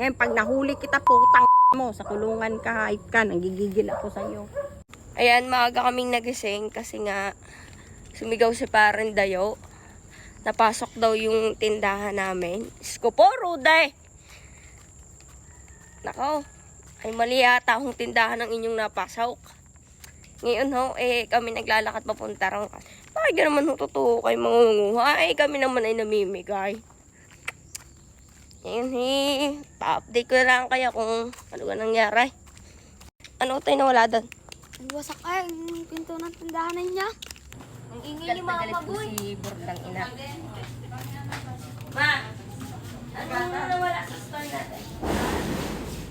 Ngayon, pag nahuli kita, putang mo, sa kulungan ka, hype ka, nanggigigil ako sa'yo. Ayan, maaga kaming nagising kasi nga sumigaw si parang dayo. Napasok daw yung tindahan namin. Skoporo, day! Nako, ay mali yata ang tindahan ng inyong napasok. Ngayon ho, eh kami naglalakad papunta ron. Bakit naman ho totoo kayo mangunguha? Eh kami naman ay namimigay. Ngayon eh, pa-update ko lang kaya kung ano ka nangyari. Ano tayo nawala doon? Wasak ay, yung pinto ng tindahan niya. Ang ingay ni mga maboy. si Burdang ina. Ma! Ano na nawala sa store natin?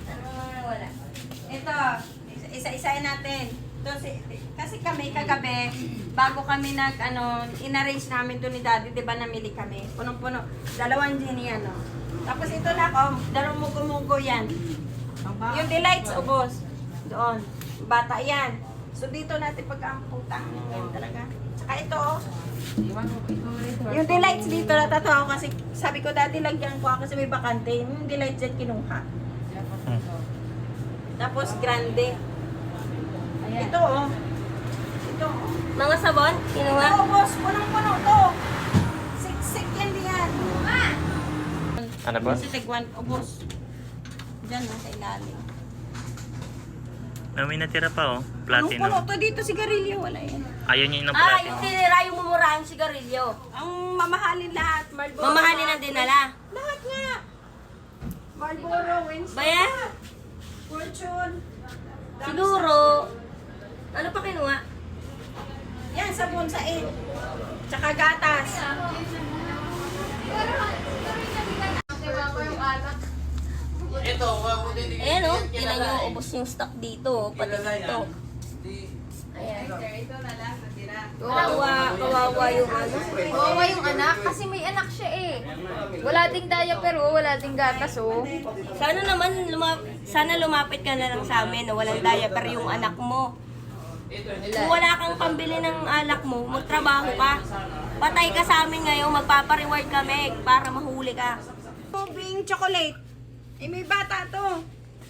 Ano na nawala? Ito, isa- isa-isahin natin. Ito, si- kasi kami kagabi, bago kami nag, ano, in-arrange namin to ni daddy, di ba namili kami? Punong-puno. Dalawang genie, ano. Tapos ito na, oh, dalawang mugo-mugo yan. Yung delights, ubos. Doon. Bata yan. So dito natin pag ang putang yan talaga. Tsaka ito, oh. Yung delights dito, natatawa ko kasi sabi ko dati lagyan ko ako kasi may bakante. Yung delights yan kinuha. Tapos grande. Ito oh. Ito oh. Mga sabon? Kinuha? Oo, boss. Punong-puno to. Ano ba? Kasi tigwan, oh, boss. Diyan oh, sa ilalim. Ah, may natira pa oh. Platinum. to dito sigarilyo. Wala yan. Ayaw niya yung Ah, yung platinum. tinira yung mumurahan sigarilyo. Ang mamahalin lahat. Marlboro. Mamahalin ang dinala. Lahat nga. Marlboro, Winston. Baya? Fortune. Siguro. Ano pa kinuha? Yan, sabon sa in. Tsaka gatas. Ayan o, tinan nyo, ubos yung stock dito, oh, pati dito. Ayan. Kawawa, kawawa yung ano. Kawawa yung anak, kasi may anak siya eh. Wala ding diaper oh, wala ding gatas oh. Sana naman, luma- sana lumapit ka na lang sa amin na walang diaper yung anak mo. Kung wala kang pambili ng alak mo, magtrabaho ka. Patay ka sa amin ngayon, magpapa-reward kami para mahuli ka. Tubing chocolate. Eh, may bata to.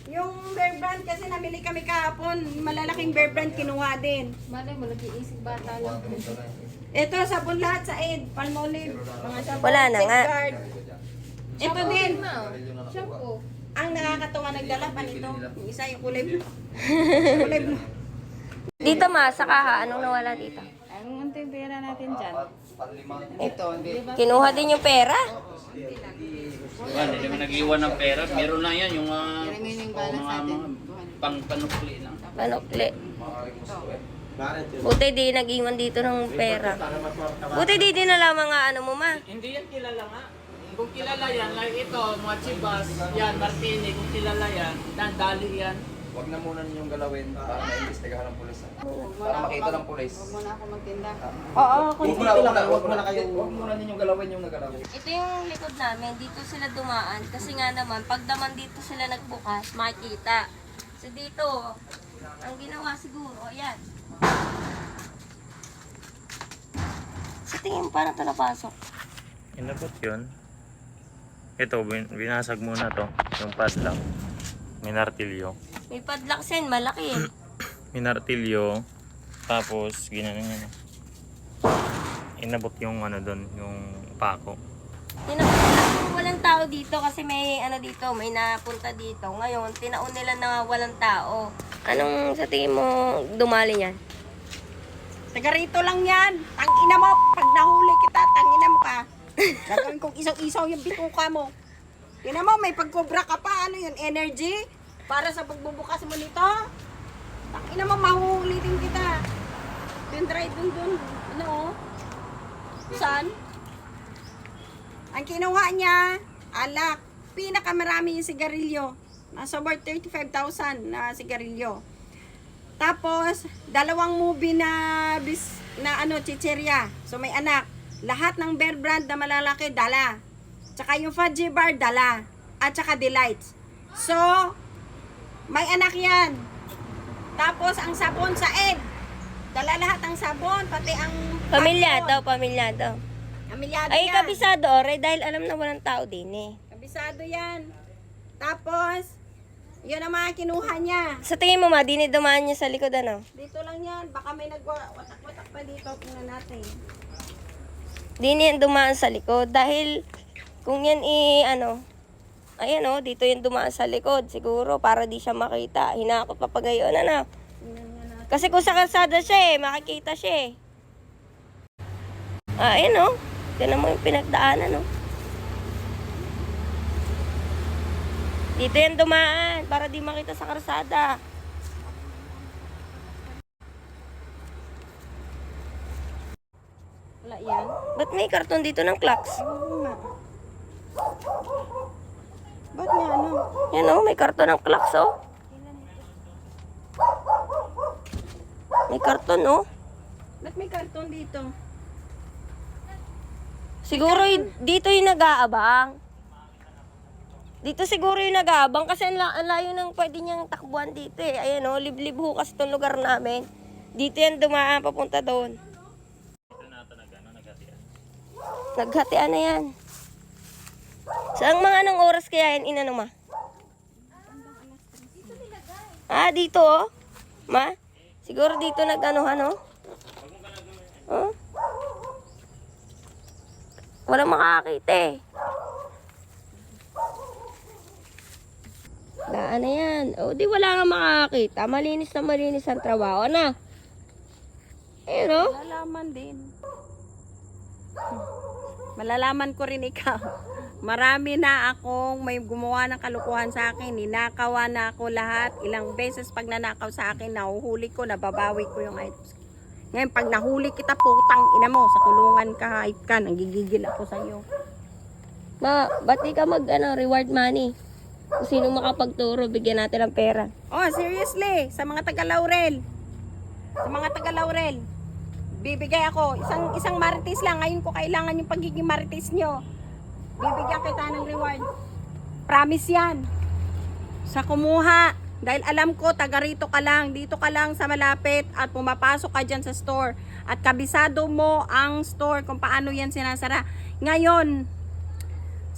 Yung Bear Brand kasi namili kami kahapon. Malalaking Bear Brand kinuha din. Malay mo, nag-iisip bata lang. Ito, sabon lahat sa Ed. Palmolive. Mga sabon. Wala na nga. Safeguard. Ito din. Shampoo. Ang nakakatuwa nagdala pa nito. Yung isa yung kulay blue. kulay blue. Dito ma, sa kaha, anong nawala dito? Ang unti pera natin dyan. Kinuha din yung pera. Wala, hindi naman nag-iwan ng pera. Meron lang yan, yung uh, mga, mga pang panukli lang. Panukli. Buti di nag-iwan dito ng pera. Buti di dinala mga ano mo ma. Hindi yan kilala nga. Kung kilala yan, like ito, mga chibas, yan, martini, kung kilala yan, dandali yan. Huwag na muna ninyong galawin para maimbestigahan ng pulis. Para makita ng pulis. Muna ako magtinda. Oo, Huwag muna, huwag muna, huwag muna kayo, huwag muna ninyong galawin yung nagalaw. Ito yung likod namin, dito sila dumaan. Kasi nga naman, pag naman dito sila nagbukas, makikita. So dito, ang ginawa siguro, ayan. Sa tingin parang ito napasok. Inabot yun. Ito, bin- binasag muna to. Yung padlock. Minartilyo. May padlock sen, malaki eh. Minartilyo. Tapos, ginano niya. Inabot yung ano doon, yung pako. Tinapos walang tao dito kasi may ano dito, may napunta dito. Ngayon, tinaon nila na walang tao. Anong sa tingin mo dumali niyan? Taga rito lang yan. Tangina mo. Pag nahuli kita, tangina mo ka. Gagawin kong isaw-isaw yung bituka mo. Tingnan mo, may pagkobra ka pa. Ano yun? Energy? Para sa pagbubukas mo nito? Tangina mo, mahuhuli din kita. Dun, try dun, dun. Ano? oh? Saan? Ang kinuha niya, alak. Pinakamarami yung sigarilyo. Nasa worth 35,000 na sigarilyo. Tapos, dalawang movie na bis, na ano, chicherya. So may anak. Lahat ng bear brand na malalaki, dala. Tsaka yung fudgy bar, dala. At tsaka delights. So, may anak yan. Tapos, ang sabon sa Ed. Dala lahat ng sabon, pati ang... Pamilyado, pamilyado. Pamilyado Ay, yan. kabisado, ore, dahil alam na walang tao din eh. Kabisado yan. Tapos, yun ang mga kinuha niya. Sa tingin mo, ma, dinidumaan niya sa likod, ano? Dito lang yan. Baka may nagwatak-watak pa dito. Tingnan natin. Di niya dumaan sa likod. Dahil, kung yan i, ano, ayan o, dito yung dumaan sa likod. Siguro, para di siya makita. Hinakot pa pa gayon, ano? Kasi kung sa kalsada siya eh, makikita siya eh. Ah, ayan o. Tinan mo yung pinagdaanan o. Dito yan dumaan, para di makita sa kalsada. Wala yan. Ba't may karton dito ng clocks? Oo nga. Nga ano? Yan o, may karton ng clocks oh. May karton oh. Ba't may karton dito? Siguro y- dito yung nag-aabang. Dito siguro yung nag-aabang kasi ang, la- ang layo ng pwede niyang takbuhan dito eh. Ayan o, liblib ho kasi itong lugar namin. Dito yan dumaan papunta doon. Naghatian na yan. Saan mga anong oras kaya yan inano ma? Ah, dito oh. Ma? Siguro dito nag-anuhan oh. Oh? Walang makakita eh. Daan na yan. O, di wala nga makakita. Malinis na malinis ang trabaho na. Ayun o. Malalaman din. Malalaman ko rin ikaw. Marami na akong may gumawa ng kalukuhan sa akin. Ninakawa na ako lahat. Ilang beses pag nanakaw sa akin, nahuhuli ko, nababawi ko yung items. Ngayon, pag nahuli kita, putang ina mo, sa kulungan ka, hype ka, nanggigigil ako sa iyo. Ma, ba't di ka mag ano, reward money? Kung sino makapagturo, bigyan natin ng pera. Oh, seriously, sa mga taga Laurel. Sa mga taga Laurel. Bibigay ako isang isang marites lang. Ngayon ko kailangan yung pagiging marites nyo. Bibigyan kita ng reward. Promise 'yan. Sa kumuha. Dahil alam ko, taga rito ka lang, dito ka lang sa malapit at pumapasok ka dyan sa store. At kabisado mo ang store kung paano yan sinasara. Ngayon,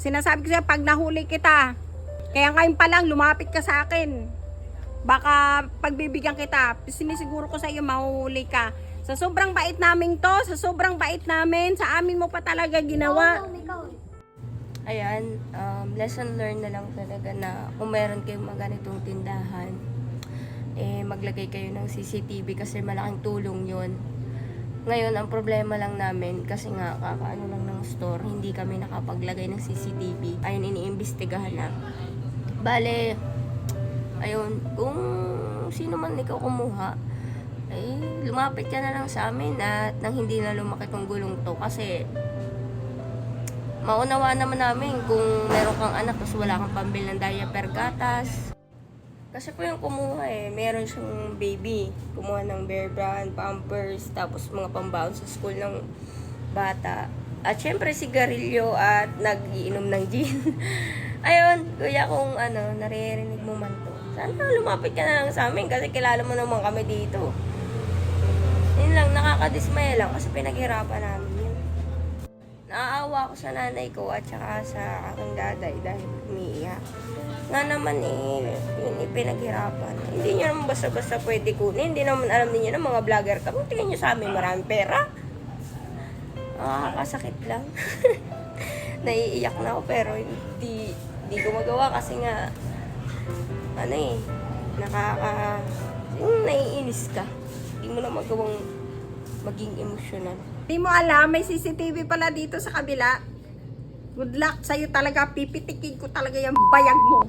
sinasabi ko sa'yo, pag nahuli kita, kaya ngayon pa lang, lumapit ka sa akin. Baka pagbibigyan kita, sinisiguro ko sa iyo, mahuhuli ka. Sa sobrang bait namin to, sa sobrang bait namin, sa amin mo pa talaga ginawa. Ayan, um, lesson learned na lang talaga na kung meron kayong mga ganitong tindahan, eh, maglagay kayo ng CCTV kasi malaking tulong yon Ngayon, ang problema lang namin, kasi nga, kakaano lang ng store, hindi kami nakapaglagay ng CCTV. Ayun, iniimbestigahan na. Bale, ayun, kung sino man ikaw kumuha, eh, lumapit ka na lang sa amin at nang hindi na lumaki tong gulong to kasi maunawa naman namin kung meron kang anak tapos wala kang pambil ng diaper gatas. Kasi po yung kumuha eh, meron siyang baby. Kumuha ng bear brand, pampers, tapos mga pambaon sa school ng bata. At syempre sigarilyo at nag-iinom ng gin. Ayun, kuya kung ano, naririnig mo man to. Sana lumapit ka na lang sa amin kasi kilala mo naman kami dito. Yun lang, nakakadismaya lang kasi pinaghirapan namin. Naaawa ko sa nanay ko at saka sa aking daday dahil umiiyak. Nga naman eh, yun eh, pinaghirapan. Hindi nyo naman basta-basta pwede kunin. Hindi naman alam ninyo na mga vlogger ka. Kung tingin nyo sa amin maraming pera. Nakakasakit lang. Naiiyak na ako pero hindi, hindi ko magawa kasi nga ano eh, nakaka... Yung naiinis ka. Hindi mo na magawang maging emosyonal. Hindi mo alam, may CCTV pala dito sa kabila. Good luck sa'yo talaga, pipitikin ko talaga yung bayag mo.